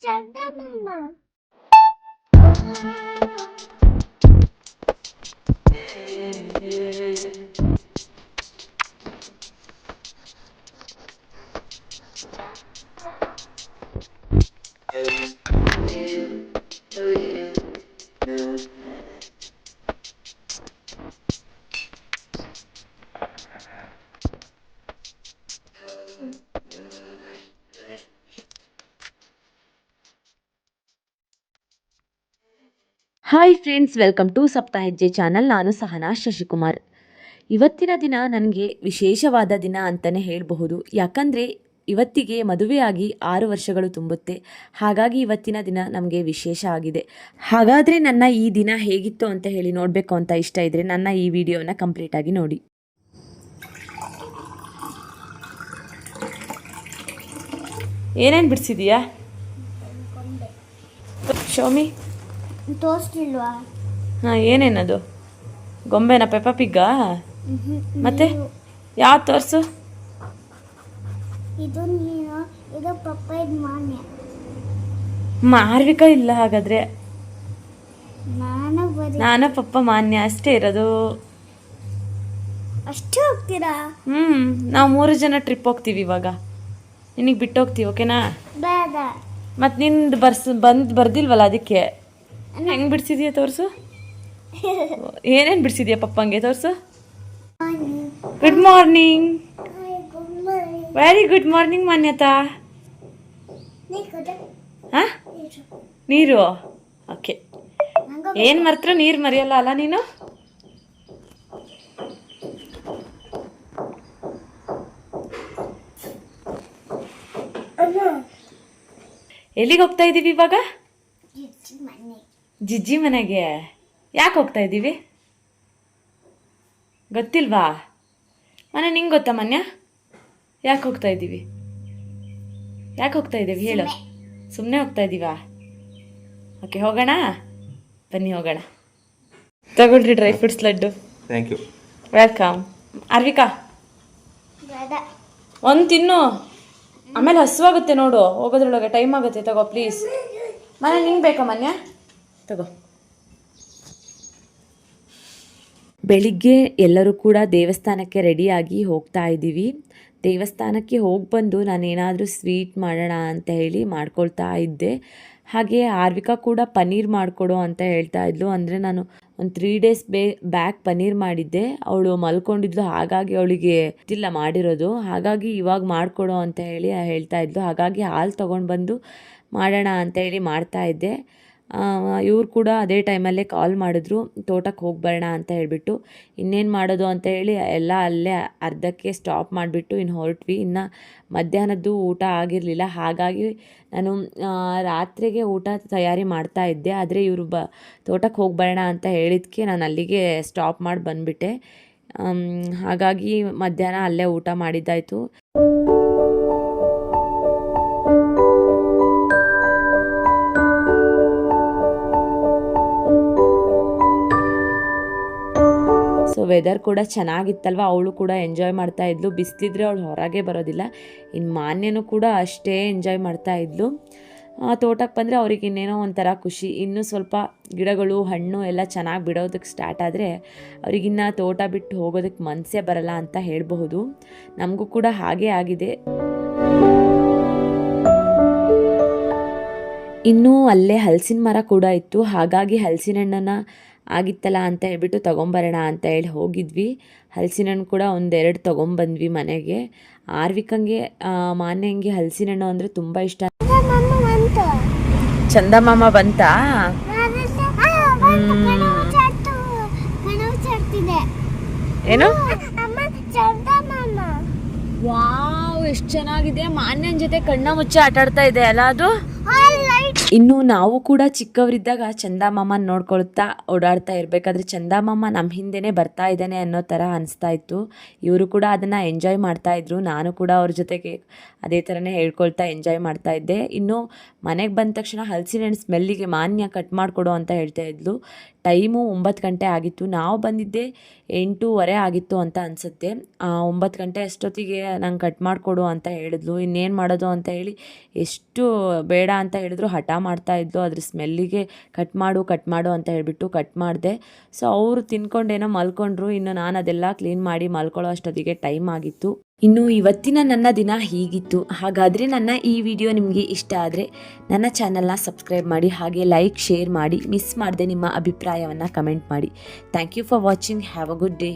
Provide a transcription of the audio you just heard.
长大吗？ಹಾಯ್ friends welcome to ಸಪ್ತ ಹೆಜ್ಜೆ channel ನಾನು ಸಹನಾ ಶಶಿಕುಮಾರ್. ಇವತ್ತಿನ ದಿನ ನನಗೆ ವಿಶೇಷವಾದ ದಿನ ಅಂತಲೇ ಹೇಳಬಹುದು. ಯಾಕಂದರೆ ಇವತ್ತಿಗೆ ಮದುವೆಯಾಗಿ ಆರು ವರ್ಷಗಳು ತುಂಬುತ್ತೆ. ಹಾಗಾಗಿ ಇವತ್ತಿನ ದಿನ ನಮಗೆ ವಿಶೇಷ ಆಗಿದೆ. ಹಾಗಾದರೆ ನನ್ನ ಈ ದಿನ ಹೇಗಿತ್ತು ಅಂತ ಹೇಳಿ ನೋಡಬೇಕು ಅಂತ ಇಷ್ಟ ಇದ್ದರೆ ನನ್ನ ಈ ವಿಡಿಯೋನ ಕಂಪ್ಲೀಟಾಗಿ ನೋಡಿ. ಏನೇನು ಬಿಡಿಸಿದೀಯಾ? ಶೋಮಿ? ತೋರಿಸ್ತಿಲ್ವಾ ಹಾಂ ಏನೇನದು? ಗೊಂಬೆನ ಪೆಪ್ಪ ಪಿಗ್ಗಾ? ಮತ್ತೆ? ಯಾವ ತೋರಿಸು? ಇದು ನೀನು ಇದು ಪಪ್ಪ ಇದು ಮಾನ್ಯ. ಮಾರ್ವಿಕ ಇಲ್ಲ ಹಾಗಾದ್ರೆ? ನಾನು ಬರೀ ನಾನು ಪಪ್ಪ ಮಾನ್ಯ ಅಷ್ಟೇ ಇರೋದು. ಅಷ್ಟೇ ಹೋಗ್ತೀರಾ? ಹ್ಮ್ ನಾವು ಮೂರು ಜನ ಟ್ರಿಪ್ ಹೋಗ್ತೀವಿ ಇವಾಗ. ನಿನಗೆ ಬಿಟ್ಟು ಹೋಗ್ತೀವಿ ಓಕೆನಾ ಬೇಡ. ಮತ್ತು ನಿಂದು ಬರ್ಸ್ ಬಂದು ಬರ್ದಿಲ್ವಲ್ಲ ಅದಕ್ಕೆ? ಹೆಂಗೆ ಬಿಡಿಸಿದ್ಯಾ ತೋರಿಸು? ಏನೇನು ಬಿಡಿಸಿದ್ಯಾ ಪಪ್ಪಂಗೆ ತೋರಿಸು? Good morning very good morning Manyata. ಹಾಂ? ನೀರು? ಓಕೆ ಏನು ಮರ್ತ್ರ ನೀರು ಮರಿಯಲ್ಲ ಅಲ್ಲ ನೀನು? ಎಲ್ಲಿಗೆ ಹೋಗ್ತಾ ಇದ್ದೀವಿ ಇವಾಗ? ಜಿಜ್ಜಿ ಮನೆಗೆ ಯಾಕೆ ಹೋಗ್ತಾ ಇದ್ದೀವಿ? ಗೊತ್ತಿಲ್ವಾ? ಮನೆ ನಿಂಗೆ ಗೊತ್ತಾ ಮನ್ಯ? ಯಾಕೆ ಹೋಗ್ತಾ ಇದ್ದೀವಿ? ಯಾಕೆ ಹೋಗ್ತಾ ಇದ್ದೀವಿ ಹೇಳು. ಸುಮ್ಮನೆ ಹೋಗ್ತಾ ಇದ್ದೀವಾ? ಓಕೆ ಹೋಗೋಣ? ಬನ್ನಿ ಹೋಗೋಣ. ತಗೊಳ್ರಿ dry fruits laddu. Thank you welcome Arvika. ಒಂದು ತಿನ್ನು. ಆಮೇಲೆ ಹಸುವಾಗುತ್ತೆ ನೋಡು. ಹೋಗೋದ್ರೊಳಗೆ ಟೈಮ್ ಆಗುತ್ತೆ ತಗೋ ಪ್ಲೀಸ್ ಮನೆ ನಿಂಗೆ ಬೇಕಾ ಮನ್ಯ? ತಗೋ. ಬೆಳಿಗ್ಗೆ ಎಲ್ಲರೂ ಕೂಡ ದೇವಸ್ಥಾನಕ್ಕೆ ರೆಡಿಯಾಗಿ ಹೋಗ್ತಾ ಇದ್ದೀವಿ. ದೇವಸ್ಥಾನಕ್ಕೆ ಹೋಗಿ ಬಂದು ನಾನೇನಾದರೂ ಸ್ವೀಟ್ ಮಾಡೋಣ ಅಂತ ಹೇಳಿ ಮಾಡ್ಕೊಳ್ತಾ ಇದ್ದೆ. ಹಾಗೆ ಆರ್ವಿಕಾ ಕೂಡ ಪನ್ನೀರ್ ಮಾಡಿಕೊಡು ಅಂತ ಹೇಳ್ತಾ ಇದ್ಲು. ಅಂದರೆ ನಾನು ಒಂದು ತ್ರೀ ಡೇಸ್ ಬೇ ಬ್ಯಾಕ್ ಪನ್ನೀರ್ ಮಾಡಿದ್ದೆ. ಅವಳು ಮಲ್ಕೊಂಡಿದ್ಲು. ಹಾಗಾಗಿ ಅವಳಿಗೆ ಗೊತ್ತಿಲ್ಲ ಮಾಡಿರೋದು. ಹಾಗಾಗಿ ಇವಾಗ ಮಾಡಿಕೊಡು ಅಂತ ಹೇಳಿ ಹೇಳ್ತಾ ಇದ್ಲು. ಹಾಗಾಗಿ ಹಾಲು ತೊಗೊಂಡು ಬಂದು ಮಾಡೋಣ ಅಂತ ಹೇಳಿ ಮಾಡ್ತಾ ಇದ್ದೆ. ಇವ್ರು ಕೂಡ ಅದೇ ಟೈಮಲ್ಲೇ ಕಾಲ್ ಮಾಡಿದ್ರು, ತೋಟಕ್ಕೆ ಹೋಗಿ ಬರೋಣ ಅಂತ ಹೇಳಿಬಿಟ್ಟು. ಇನ್ನೇನು ಮಾಡೋದು ಅಂತ ಹೇಳಿ ಎಲ್ಲ ಅಲ್ಲೇ ಅರ್ಧಕ್ಕೆ ಸ್ಟಾಪ್ ಮಾಡಿಬಿಟ್ಟು ಇನ್ನು ಹೊರಟ್ವಿ. ಇನ್ನು ಮಧ್ಯಾಹ್ನದ್ದು ಊಟ ಆಗಿರಲಿಲ್ಲ. ಹಾಗಾಗಿ ನಾನು ರಾತ್ರಿಗೆ ಊಟ ತಯಾರಿ ಮಾಡ್ತಾ ಇದ್ದೆ. ಆದರೆ ಇವರು ಬ, ತೋಟಕ್ಕೆ ಹೋಗಿ ಬರೋಣ ಅಂತ ಹೇಳಿದ್ಕೆ ನಾನು ಅಲ್ಲಿಗೆ ಸ್ಟಾಪ್ ಮಾಡಿ ಬಂದುಬಿಟ್ಟೆ. ಹಾಗಾಗಿ ಮಧ್ಯಾಹ್ನ ಅಲ್ಲೇ ಊಟ ಮಾಡಿದ್ದಾಯಿತು. ಸೊ ವೆದರ್ ಕೂಡ ಚೆನ್ನಾಗಿತ್ತಲ್ವ? ಅವಳು ಕೂಡ ಎಂಜಾಯ್ ಮಾಡ್ತಾ ಇದ್ಲು. ಬಿಸಿಲಿದ್ರೆ ಅವಳು ಹೊರಗೆ ಬರೋದಿಲ್ಲ. ಇನ್ನು ಮಾನ್ಯನೂ ಕೂಡ ಅಷ್ಟೇ ಎಂಜಾಯ್ ಮಾಡ್ತಾ ಇದ್ಲು. ತೋಟಕ್ಕೆ ಬಂದರೆ ಅವ್ರಿಗೆ ಇನ್ನೇನೋ ಒಂಥರ ಖುಷಿ. ಇನ್ನೂ ಸ್ವಲ್ಪ ಗಿಡಗಳು, ಹಣ್ಣು ಎಲ್ಲ ಚೆನ್ನಾಗಿ ಬಿಡೋದಕ್ಕೆ ಸ್ಟಾರ್ಟ್ ಆದರೆ ಅವ್ರಿಗಿನ್ನ ತೋಟ ಬಿಟ್ಟು ಹೋಗೋದಕ್ಕೆ ಮನಸ್ಸೇ ಬರಲ್ಲ ಅಂತ ಹೇಳಬಹುದು. ನಮಗೂ ಕೂಡ ಹಾಗೇ ಆಗಿದೆ. ಇನ್ನೂ ಅಲ್ಲೇ ಹಲಸಿನ ಮರ ಕೂಡ ಇತ್ತು. ಹಾಗಾಗಿ ಹಲಸಿನ ಹಣ್ಣನ್ನು ಆಗಿತ್ತಲ್ಲ ಅಂತ ಹೇಳ್ಬಿಟ್ಟು ತೊಗೊಂಬರೋಣ ಅಂತ ಹೇಳಿ ಹೋಗಿದ್ವಿ. ಹಲಸಿನ ಹಣ್ಣು ಕೂಡ ಒಂದೆರಡು ತೊಗೊಂಬಂದ್ವಿ ಮನೆಗೆ. ಆರ್ವಿಕಂಗೆ ಮಾನ್ಯಂಗೆ ಹಲಸಿನ ಹಣ್ಣು ಅಂದರೆ ತುಂಬ ಇಷ್ಟ. ಚಂದಮಾಮ ಬಂತಾ? ಏನು? ವಾವ್ ಎಷ್ಟು ಚೆನ್ನಾಗಿದೆ. ಮಾನ್ಯನ ಜೊತೆ ಕಣ್ಣ ಮುಚ್ಚಿ ಆಟಾಡ್ತಾ ಇದೆ ಅಲ್ಲ ಅದು? ಇನ್ನು ನಾವು ಕೂಡ ಚಿಕ್ಕವರಿದ್ದಾಗ ಚಂದಮಾಮನ ನೋಡ್ಕೊಳ್ತಾ ಓಡಾಡ್ತಾ ಇರಬೇಕಾದ್ರೆ ಚಂದಮಾಮ ನಮ್ಮ ಹಿಂದೆನೇ ಬರ್ತಾ ಇದ್ದಾನೆ ಅನ್ನೋ ಥರ ಅನಿಸ್ತಾ ಇತ್ತು. ಇವರು ಕೂಡ ಅದನ್ನು ಎಂಜಾಯ್ ಮಾಡ್ತಾ ಇದ್ರು. ನಾನು ಕೂಡ ಅವ್ರ ಜೊತೆಗೆ ಅದೇ ಥರನೇ ಹೇಳ್ಕೊಳ್ತಾ ಎಂಜಾಯ್ ಮಾಡ್ತಾ ಇದ್ದೆ. ಇನ್ನು ಮನೆಗೆ ಬಂದ ತಕ್ಷಣ ಹಲಸಿನ ಸ್ಮೆಲ್ಲಿಗೆ ಮಾನ್ಯ ಕಟ್ ಮಾಡಿಕೊಡು ಅಂತ ಹೇಳ್ತಾ ಇದ್ಲು. ಟೈಮು ಒಂಬತ್ತು ಗಂಟೆ ಆಗಿತ್ತು. ನಾವು ಬಂದಿದ್ದೆ ಎಂಟೂವರೆ ಆಗಿತ್ತು ಅಂತ ಅನಿಸುತ್ತೆ. ಒಂಬತ್ತು ಗಂಟೆ ಅಷ್ಟೊತ್ತಿಗೆ ನಂಗೆ ಕಟ್ ಮಾಡಿಕೊಡು ಅಂತ ಹೇಳಿದ್ಲು. ಇನ್ನೇನು ಮಾಡೋದು ಅಂತ ಹೇಳಿ ಎಷ್ಟು ಬೇಡ ಅಂತ ಹೇಳಿದ್ರು. ಹಠ ಮಾಡ್ತಾ ಇದ್ಲು, ಅದ್ರ ಸ್ಮೆಲ್ಲಿಗೆ ಕಟ್ ಮಾಡು ಕಟ್ ಮಾಡು ಅಂತ ಹೇಳಿಬಿಟ್ಟು ಕಟ್ ಮಾಡಿದೆ. ಸೊ ಅವರು ತಿನ್ಕೊಂಡೇನೋ ಮಲ್ಕೊಂಡ್ರು, ಇನ್ನು ನಾನು ಅದೆಲ್ಲ ಕ್ಲೀನ್ ಮಾಡಿ ಮಲ್ಕೊಳ್ಳೋ ಅಷ್ಟೊತ್ತಿಗೆ ಟೈಮ್ ಆಗಿತ್ತು. ಇನ್ನು ಇವತ್ತಿನ ನನ್ನ ದಿನ ಹೀಗಿತ್ತು. ಹಾಗಾದರೆ ನನ್ನ ಈ ವಿಡಿಯೋ ನಿಮಗೆ ಇಷ್ಟ ಆದರೆ ನನ್ನ ಚಾನಲ್ನ ಸಬ್ಸ್ಕ್ರೈಬ್ ಮಾಡಿ, ಹಾಗೆ ಲೈಕ್ ಶೇರ್ ಮಾಡಿ ಮಿಸ್ ಮಾಡದೆ ನಿಮ್ಮ ಅಭಿಪ್ರಾಯವನ್ನು ಕಮೆಂಟ್ ಮಾಡಿ. Thank you for watching have a good day